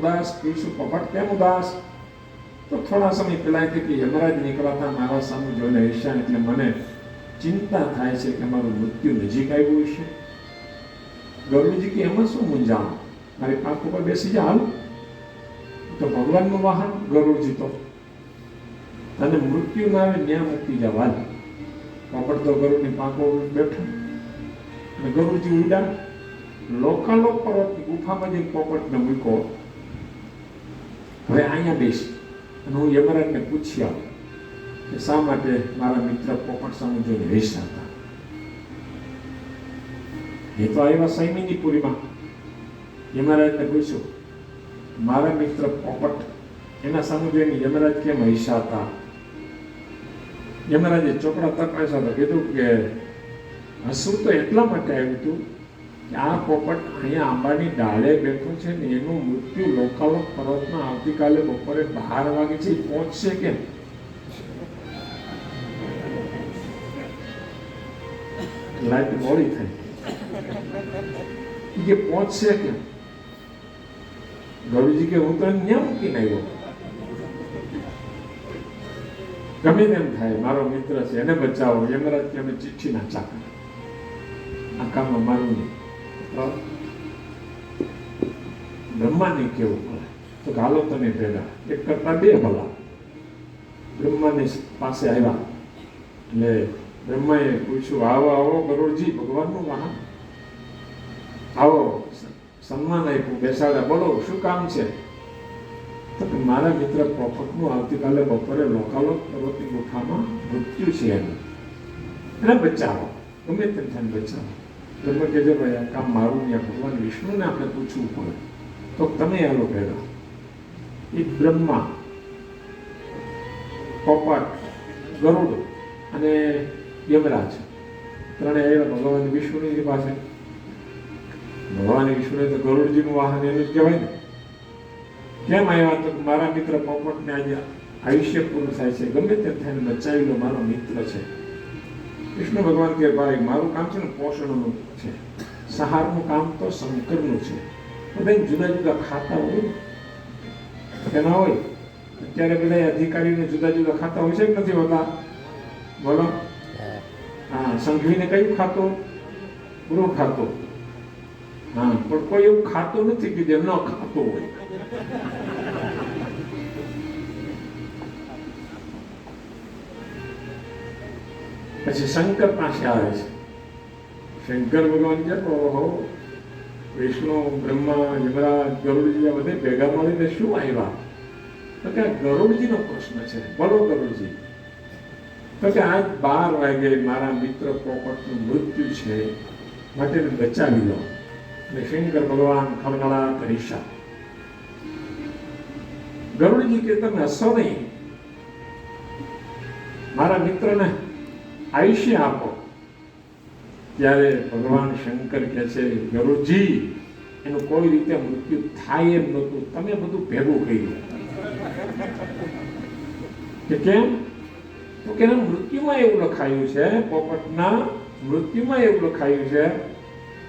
ઉદાસ પીશું પપટ કેમ ઉદાસ? તો થોડા સમય પહેલા કે યમરાજ નીકળાતા મારા સામે જોઈને ઈશાન એટલે મને ચિંતા થાય છે કે મારું મૃત્યુ નજીક આવ્યું છે ગરુડજી કે, એમાં શું મૂંઝાણ? મારી પાંખ ઉપર બેસી જા, હાલ. તો ભગવાનનું વાહન ગરુડજી તો. અને મૃત્યુ ના આવે ન્યા મૂકી જવા પોપટ તો ગરુડની પાંખો બેઠો. અને ગરુડજી ઉડા લોકાલોક પર્વતની ગુફામાં પોપટ પોપટને મૂક્યો. હવે અહીંયા બેસ. અને હું યમરાજને પૂછી આવું કે શા માટે મારા મિત્ર પોપટ સામે જોઈને હસતા હતા? એ તો આવ્યા સૈમિનીપુરીમાં યમરાજને પૂછ્યું, મારા મિત્ર પોપટ, એના સામે જોઈને યમરાજ કેમ હૈસા હતા? યમરાજે ચોપડા તપાસ્યા તો કીધું કે હસવું તો એટલા માટે આવ્યું હતું આ પોપટ અહીંયા આંબાની ડાળે બેઠો છે ને એનું મૃત્યુ લોકાલોક પર્વતમાં આવતીકાલે બપોરે બાર વાગે છે. પહોંચશે કેમ? લાઈટ મોડી થઈ એ કે પહોંચશે કેમ? ગરુજી કે હું તને ન્યા મૂકીને આવ્યો? ગમે તેમ થાય. મારો મિત્ર છે, એને બચાવો. યમરાજ કે અમે ચીઠી ના ચાકર આ કામ મારું નહીં. બ્રહ્માને કેવું ભલા? તો ગાલો તમે ભેગા. એક કરતા બે ભલા. બ્રહ્માની પાસે આવ્યા. એટલે બ્રહ્માએ પૂછ્યું, આવો આવો ગરુડજી ભગવાનનું વાહન. આવો, સન્માન આપ્યું, બેસાડ્યા. બોલો, શું કામ છે? તો મારા મિત્ર પ્રોફટનું આવતીકાલે બપોરે લોકાલોક પર્વતની ગુફામાં મૃત્યુ છે એનું. એને બચાવો. ગમે તેમ થાય કે કહેજો ભાઈ, આ કામ મારું નહીં ભગવાન વિષ્ણુને આપણે પૂછવું પડે. તો તમે આલો પહેલા એ બ્રહ્મા પોપટ ગરુડ અને યમરાજ. ત્રણે આવ્યા, ભગવાન વિષ્ણુની પાસે. ભગવાન વિષ્ણુ તો ગરુડજીનું વાહન એનું જ કહેવાય ને. કેમ આવ્યા તો મારા મિત્ર પોપટને આજે આયુષ્ય પૂર્ણ થાય છે. ગમે તે થઈને બચાવી લો, મારો મિત્ર છે. વિષ્ણુ ભગવાન કે ભાઈ, મારું કામ છે ને પોષણનું છે. સહારનું કામ તો શંકરનું છે. બધા જુદા જુદા ખાતા હોય. તેના હોય. અત્યારે બધા અધિકારીને જુદા જુદા ખાતા હોય છે કે નથી હોતા? બોલો. હા, સંઘવીને કયું ખાતો? પૂરો ખાતો. હા, પણ કોઈ એવું ખાતું નથી કે જે ન ખાતું હોય. પછી શંકર પાસે આવે છે. શંકર ભગવાન કે ઓહો, વિષ્ણુ, બ્રહ્મા યમરાજ ગરુડજી આ બધે ભેગા મળીને શું આવ્યા? તો કે ગરુડજીનો પ્રશ્ન છે, બોલો ગરુડજી. તો કે આજ બાર વાગે મારા મિત્ર પોપટનું મૃત્યુ છે, માટે બચાવી લો. અને શંકર ભગવાન ખળખળાટ કરીશા ગરુડજી કે તમે હસો નહીં. મારા મિત્રને આયુષ્ય આપો. ત્યારે ભગવાન શંકર કહે છે ગરુજી એનું કોઈ રીતે મૃત્યુ થાય એમ નહોતું. તમે બધું ભેગું કર્યું. કે કેમ? તો કે મૃત્યુમાં એવું લખાયું છે, પોપટના મૃત્યુમાં એવું લખાયું છે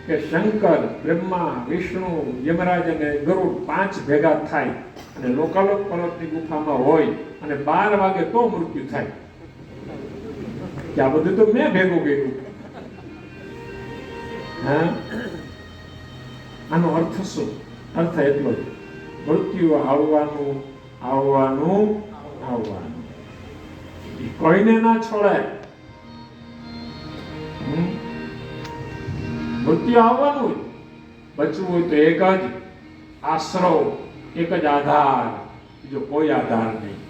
કે શંકર, બ્રહ્મા, વિષ્ણુ, યમરાજ અને ગરુડ પાંચ ભેગા થાય અને લોકાલોક પર્વતની ગુફામાં હોય અને બાર વાગે તો મૃત્યુ થાય. કે આ બધું તો મેં ભેગું કર્યું. હા? આનો અર્થ શું? અર્થ એટલો મૃત્યુ આવવાનું આવવાનું આવવાનું. કોઈને ના છોડાય. મૃત્યુ આવવાનું હોય. બચવું હોય તો એક જ આશરો, એક જ આધાર. બીજો કોઈ આધાર નહીં.